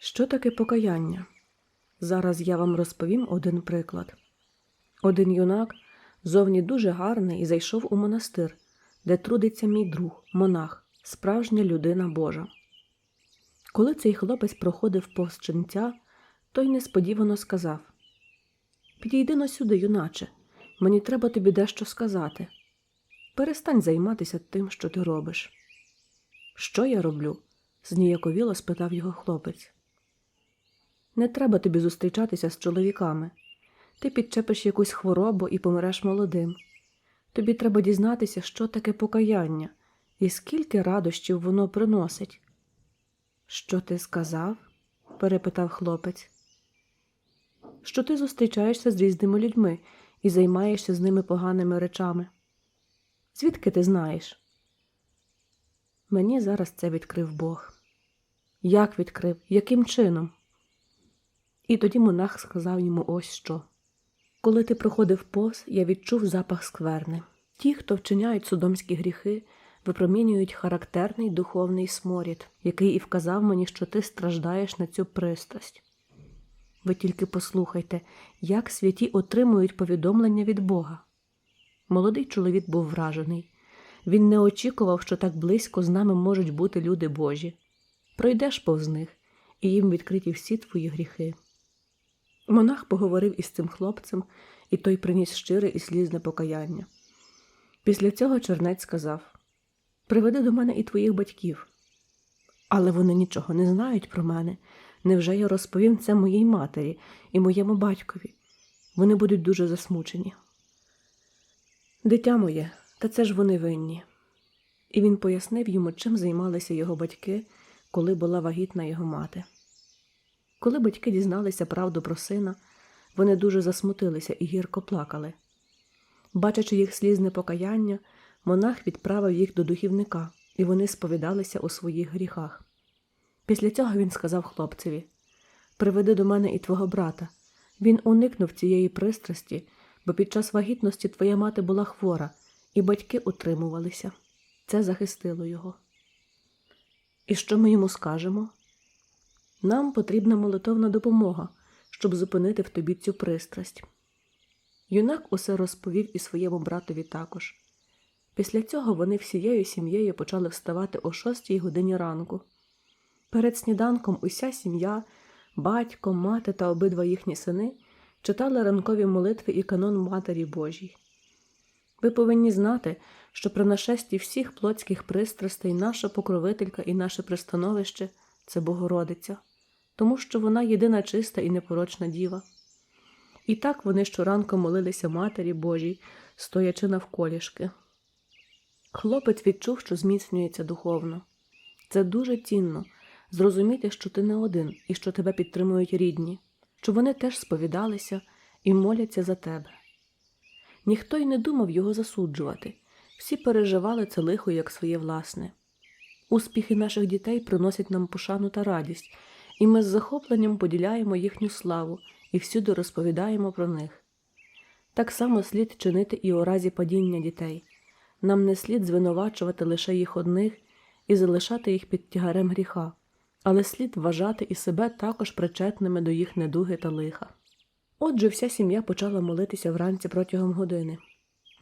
Що таке покаяння? Зараз я вам розповім один приклад. Один юнак, зовні дуже гарний, зайшов у монастир, де трудиться мій друг, монах, справжня людина Божа. Коли цей хлопець проходив повз ченця, той несподівано сказав Підійди но сюди, юначе, мені треба тобі дещо сказати. Перестань займатися тим, що ти робиш. Що я роблю? зніяковіло спитав його хлопець. Не треба тобі зустрічатися з чоловіками. Ти підчепиш якусь хворобу і помреш молодим. Тобі треба дізнатися, що таке покаяння і скільки радощів воно приносить. Що ти сказав? перепитав хлопець. Що ти зустрічаєшся з різними людьми і займаєшся з ними поганими речами. Звідки ти знаєш? Мені зараз це відкрив Бог. Як відкрив? Яким чином? І тоді монах сказав йому ось що. Коли ти проходив повз, я відчув запах скверни. Ті, хто вчиняють судомські гріхи, випромінюють характерний духовний сморід, який і вказав мені, що ти страждаєш на цю пристрасть. Ви тільки послухайте, як святі отримують повідомлення від Бога. Молодий чоловік був вражений. Він не очікував, що так близько з нами можуть бути люди Божі. Пройдеш повз них, і їм відкриті всі твої гріхи. Монах поговорив із цим хлопцем, і той приніс щире і слізне покаяння. Після цього чернець сказав Приведи до мене і твоїх батьків. Але вони нічого не знають про мене. Невже я розповім це моїй матері і моєму батькові? Вони будуть дуже засмучені. Дитя моє, та це ж вони винні. І він пояснив йому, чим займалися його батьки, коли була вагітна його мати. Коли батьки дізналися правду про сина, вони дуже засмутилися і гірко плакали. Бачачи їх слізне покаяння, монах відправив їх до духівника, і вони сповідалися у своїх гріхах. Після цього він сказав хлопцеві Приведи до мене і твого брата. Він уникнув цієї пристрасті, бо під час вагітності твоя мати була хвора, і батьки утримувалися. Це захистило його. І що ми йому скажемо? Нам потрібна молитовна допомога, щоб зупинити в тобі цю пристрасть. Юнак усе розповів і своєму братові також. Після цього вони всією сім'єю почали вставати о шостій годині ранку. Перед сніданком уся сім'я, батько, мати та обидва їхні сини читали ранкові молитви і канон Матері Божій. Ви повинні знати, що при нашесті всіх плотських пристрастей наша покровителька і наше пристановище це Богородиця, тому що вона єдина чиста і непорочна діва. І так вони щоранку молилися Матері Божій, стоячи навколішки. Хлопець відчув, що зміцнюється духовно. Це дуже цінно зрозуміти, що ти не один і що тебе підтримують рідні, що вони теж сповідалися і моляться за тебе. Ніхто й не думав його засуджувати, всі переживали це лихо як своє власне. Успіхи наших дітей приносять нам пошану та радість, і ми з захопленням поділяємо їхню славу і всюди розповідаємо про них. Так само слід чинити і у разі падіння дітей. Нам не слід звинувачувати лише їх одних і залишати їх під тягарем гріха, але слід вважати і себе також причетними до їх недуги та лиха. Отже, вся сім'я почала молитися вранці протягом години.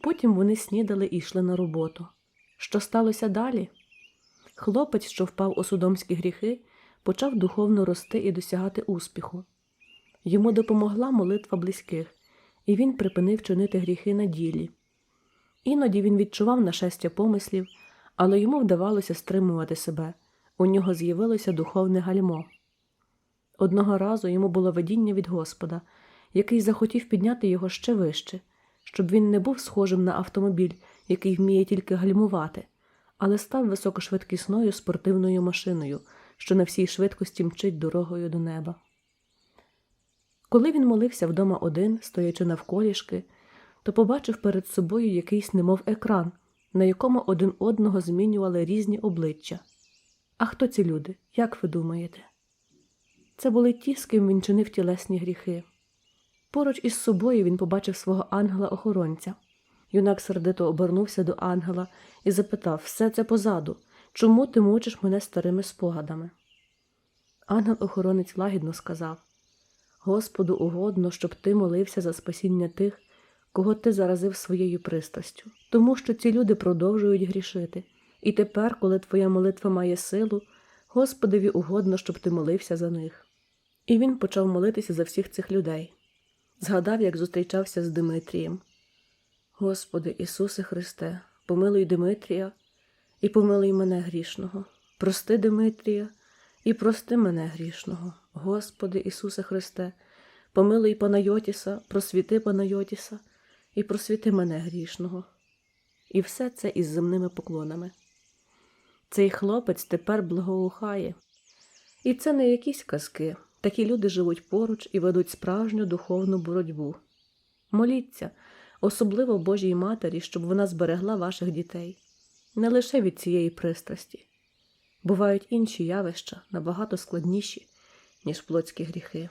Потім вони снідали і йшли на роботу. Що сталося далі? Хлопець, що впав у судомські гріхи, почав духовно рости і досягати успіху. Йому допомогла молитва близьких, і він припинив чинити гріхи на ділі. Іноді він відчував нашестя помислів, але йому вдавалося стримувати себе. У нього з'явилося духовне гальмо. Одного разу йому було видіння від Господа, який захотів підняти його ще вище, щоб він не був схожим на автомобіль, який вміє тільки гальмувати, але став високошвидкісною спортивною машиною, що на всій швидкості мчить дорогою до неба. Коли він молився вдома один, стоячи навколішки, то побачив перед собою якийсь немов екран, на якому один одного змінювали різні обличчя. А хто ці люди, як ви думаєте? Це були ті, з ким він чинив тілесні гріхи. Поруч із собою він побачив свого ангела-охоронця. Юнак сердито обернувся до ангела і запитав все це позаду чому ти мучиш мене старими спогадами? Ангел-охоронець лагідно сказав Господу угодно, щоб ти молився за спасіння тих, кого ти заразив своєю пристрастю, тому що ці люди продовжують грішити. І тепер, коли твоя молитва має силу, Господові угодно, щоб ти молився за них. І він почав молитися за всіх цих людей. Згадав, як зустрічався з Димитрієм. Господи Ісусе Христе, помилуй Димитрія і помилуй мене грішного. Прости Димитрія і прости мене грішного. Господи Ісусе Христе, помилуй Панайотіса, просвіти Панайотіса і просвіти мене грішного. І все це із земними поклонами. Цей хлопець тепер благоухає. І це не якісь казки. Такі люди живуть поруч і ведуть справжню духовну боротьбу. Моліться, особливо Божій Матері, щоб вона зберегла ваших дітей, не лише від цієї пристрасті. Бувають інші явища набагато складніші, ніж плотські гріхи.